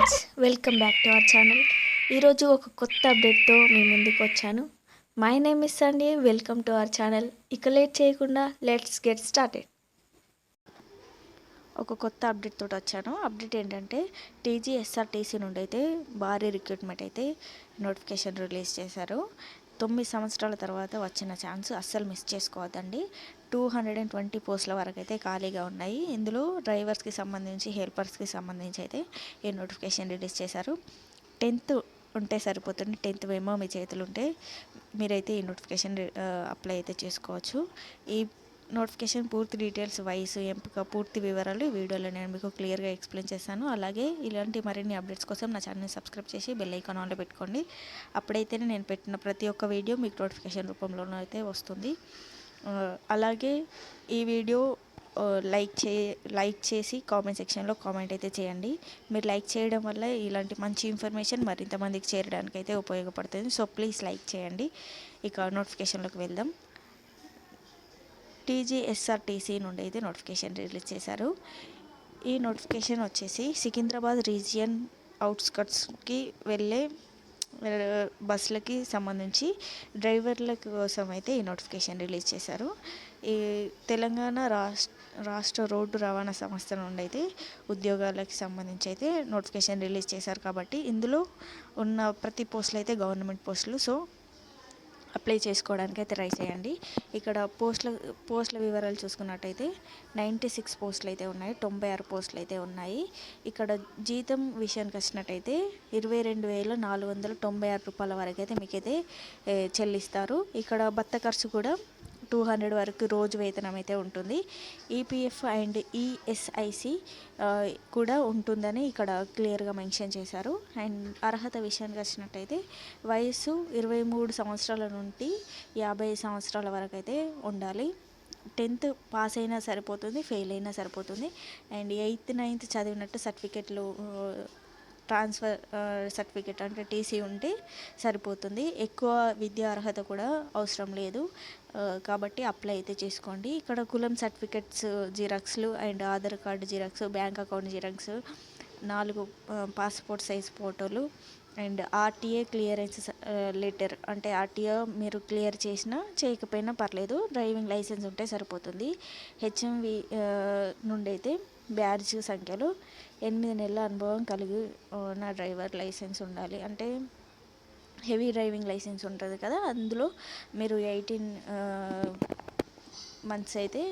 Friends welcome back to our channel ఈరోజు ఒక కొత్త అప్డేట్తో మీ ముందుకు వచ్చాను. మై నేమ్ ఇస్ అండి వెల్కమ్ టు అవర్ ఛానల్ ఇక లేట్ చేయకుండా లెట్స్ గెట్ స్టార్టెడ్ ఒక కొత్త అప్డేట్ తోటి వచ్చాను. అప్డేట్ ఏంటంటే టీజీఎస్ఆర్టీసీ నుండి అయితే భారీ రిక్రూట్మెంట్ అయితే నోటిఫికేషన్ రిలీజ్ చేశారు. తొమ్మిది సంవత్సరాల తర్వాత వచ్చిన ఛాన్స్ అస్సలు మిస్ చేసుకోవద్దండి. టూ హండ్రెడ్ అండ్ ట్వంటీ పోస్టుల వరకు అయితే ఖాళీగా ఉన్నాయి. ఇందులో డ్రైవర్స్కి సంబంధించి హెల్పర్స్కి సంబంధించి అయితే ఈ నోటిఫికేషన్ రిలీజ్ చేశారు? టెన్త్ ఉంటే సరిపోతుంది. టెన్త్ ఏమో మీ చేతులు ఉంటే మీరైతే ఈ నోటిఫికేషన్ అప్లై అయితే చేసుకోవచ్చు. ఈ నోటిఫికేషన్ పూర్తి డీటెయిల్స్ వయసు ఎంపిక పూర్తి వివరాలు వీడియోలో నేను మీకు క్లియర్గా ఎక్స్ప్లెయిన్ చేశాను. అలాగే ఇలాంటి మరిన్ని అప్డేట్స్ కోసం నా ఛానల్ని సబ్స్క్రైబ్ చేసి బెల్ ఐకాన్ ఆన్లో పెట్టుకోండి. అప్పుడైతేనే నేను పెట్టిన ప్రతి ఒక్క వీడియో మీకు నోటిఫికేషన్ రూపంలోనూ అయితే వస్తుంది. అలాగే ఈ వీడియో లైక్ చే లైక్ చేసి కామెంట్ సెక్షన్లో కామెంట్ అయితే చేయండి. మీరు లైక్ చేయడం వల్ల ఇలాంటి మంచి ఇన్ఫర్మేషన్ మరింత మందికి చేరడానికి అయితే ఉపయోగపడుతుంది. సో ప్లీజ్ లైక్ చేయండి. ఇక నోటిఫికేషన్లోకి వెళ్దాం. టీజీఎస్ఆర్టీసీ నుండి అయితే నోటిఫికేషన్ రిలీజ్ చేశారు. ఈ నోటిఫికేషన్ వచ్చేసి సికింద్రాబాద్ రీజియన్ అవుట్స్కట్స్కి వెళ్ళే బస్సులకి సంబంధించి డ్రైవర్ల కోసం అయితే ఈ నోటిఫికేషన్ రిలీజ్ చేశారు. ఈ తెలంగాణ రాష్ట్ర రాష్ట్ర రోడ్డు రవాణా సంస్థ నుండి అయితే ఉద్యోగాలకు సంబంధించి అయితే నోటిఫికేషన్ రిలీజ్ చేశారు కాబట్టి ఇందులో ఉన్న ప్రతి పోస్టులు అయితే గవర్నమెంట్ పోస్టులు. సో అప్లై చేసుకోవడానికి అయితే ట్రై చేయండి. ఇక్కడ పోస్టుల పోస్టుల వివరాలు చూసుకున్నట్టయితే నైంటీ సిక్స్ పోస్టులు అయితే ఉన్నాయి తొంభై ఆరు పోస్టులు అయితే ఉన్నాయి. ఇక్కడ జీతం విషయానికి వచ్చినట్టయితే ఇరవై రెండు వేల నాలుగు వందల తొంభై ఆరు రూపాయల వరకు అయితే మీకైతే చెల్లిస్తారు. ఇక్కడ భత్త ఖర్చు కూడా టూ హండ్రెడ్ వరకు రోజు వేతనం అయితే ఉంటుంది. ఈపీఎఫ్ అండ్ ఈఎస్ఐసి కూడా ఉంటుందని ఇక్కడ క్లియర్గా మెన్షన్ చేశారు. అండ్ అర్హత విషయానికి వచ్చినట్టయితే వయసు ఇరవై మూడు సంవత్సరాల నుండి యాభై సంవత్సరాల వరకు అయితే ఉండాలి. టెన్త్ పాస్ అయినా సరిపోతుంది ఫెయిల్ అయినా సరిపోతుంది. అండ్ ఎయిత్ నైన్త్ చదివినట్టు సర్టిఫికెట్లు ట్రాన్స్ఫర్ సర్టిఫికేట్ అంటే టీసీ ఉంటే సరిపోతుంది. ఎక్కువ విద్యా అర్హత కూడా అవసరం లేదు. కాబట్టి అప్లై అయితే చేసుకోండి. ఇక్కడ కులం certificates జిరాక్స్లు and Aadhaar card xerox bank account xerox నాలుగు పాస్పోర్ట్ సైజ్ ఫోటోలు అండ్ ఆర్టీఏ క్లియరెన్స్ లెటర్ అంటే ఆర్టీఏ మీరు క్లియర్ చేసినా చేయకపోయినా పర్లేదు. డ్రైవింగ్ లైసెన్స్ ఉంటే సరిపోతుంది. హెచ్ఎంవి నుండి అయితే బ్యాడ్జ్ సంఖ్యలో ఎనిమిది నెలల అనుభవం కలిగి నా డ్రైవర్ లైసెన్స్ ఉండాలి. అంటే హెవీ డ్రైవింగ్ లైసెన్స్ ఉంటుంది కదా అందులో మీరు ఎయిటీన్ మంత్స్ అయితే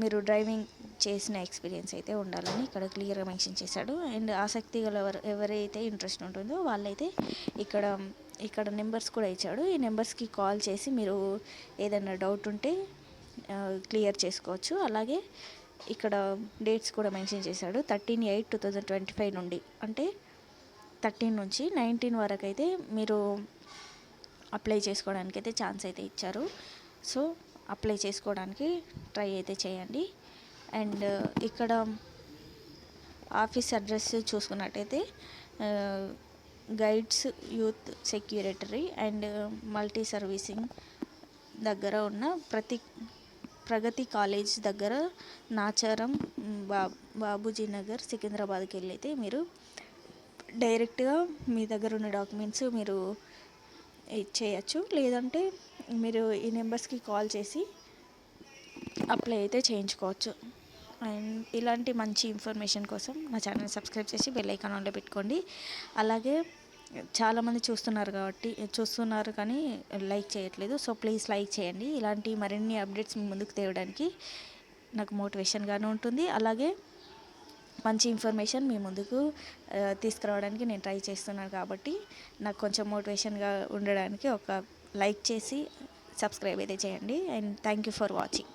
మీరు డ్రైవింగ్ చేసిన ఎక్స్పీరియన్స్ అయితే ఉండాలని ఇక్కడ క్లియర్గా మెన్షన్ చేశాడు. అండ్ ఆసక్తి గల ఎవరు ఎవరైతే ఇంట్రెస్ట్ ఉంటుందో వాళ్ళైతే ఇక్కడ ఇక్కడ నెంబర్స్ కూడా ఇచ్చాడు. ఈ నెంబర్స్కి కాల్ చేసి మీరు ఏదైనా డౌట్ ఉంటే క్లియర్ చేసుకోవచ్చు. అలాగే ఇక్కడ డేట్స్ కూడా మెన్షన్ చేశాడు. Thirteen eight two thousand twenty five నుండి. అంటే థర్టీన్ నుంచి నైన్టీన్ వరకు అయితే మీరు అప్లై చేసుకోవడానికి అయితే ఛాన్స్ అయితే ఇచ్చారు. సో అప్లై చేసుకోవడానికి ట్రై అయితే చేయండి. అండ్ uh, ఇక్కడ ఆఫీస్ అడ్రస్ చూసుకున్నట్టయితే guides youth security and multi servicing దగ్గర ఉన్న ప్రతి ప్రగతి కాలేజ్ దగ్గర నాచారం బా బాబూజీ నగర్ సికింద్రాబాద్కి వెళ్ళి అయితే మీరు డైరెక్ట్గా మీ దగ్గర ఉన్న డాక్యుమెంట్స్ మీరు ఇచ్చేయచ్చు. లేదంటే మీరు ఈ నెంబర్స్కి కాల్ చేసి అప్లై అయితే చేయించుకోవచ్చు. అండ్ ఇలాంటి మంచి ఇన్ఫర్మేషన్ కోసం నా ఛానల్ సబ్స్క్రైబ్ చేసి బెల్ ఐకాన్ ఆన్లో పెట్టుకోండి. అలాగే చాలామంది చూస్తున్నారు కాబట్టి చూస్తున్నారు కానీ లైక్ చేయట్లేదు. సో ప్లీజ్ లైక్ చేయండి. ఇలాంటి మరిన్ని అప్డేట్స్ మీ ముందుకు తేవడానికి నాకు మోటివేషన్గానే ఉంటుంది. అలాగే మంచి ఇన్ఫర్మేషన్ మీ ముందుకు తీసుకురావడానికి నేను ట్రై చేస్తున్నాను కాబట్టి నాకు కొంచెం మోటివేషన్గా ఉండడానికి ఒక లైక్ చేసి సబ్స్క్రైబ్ అయితే చేయండి. And thank you for watching.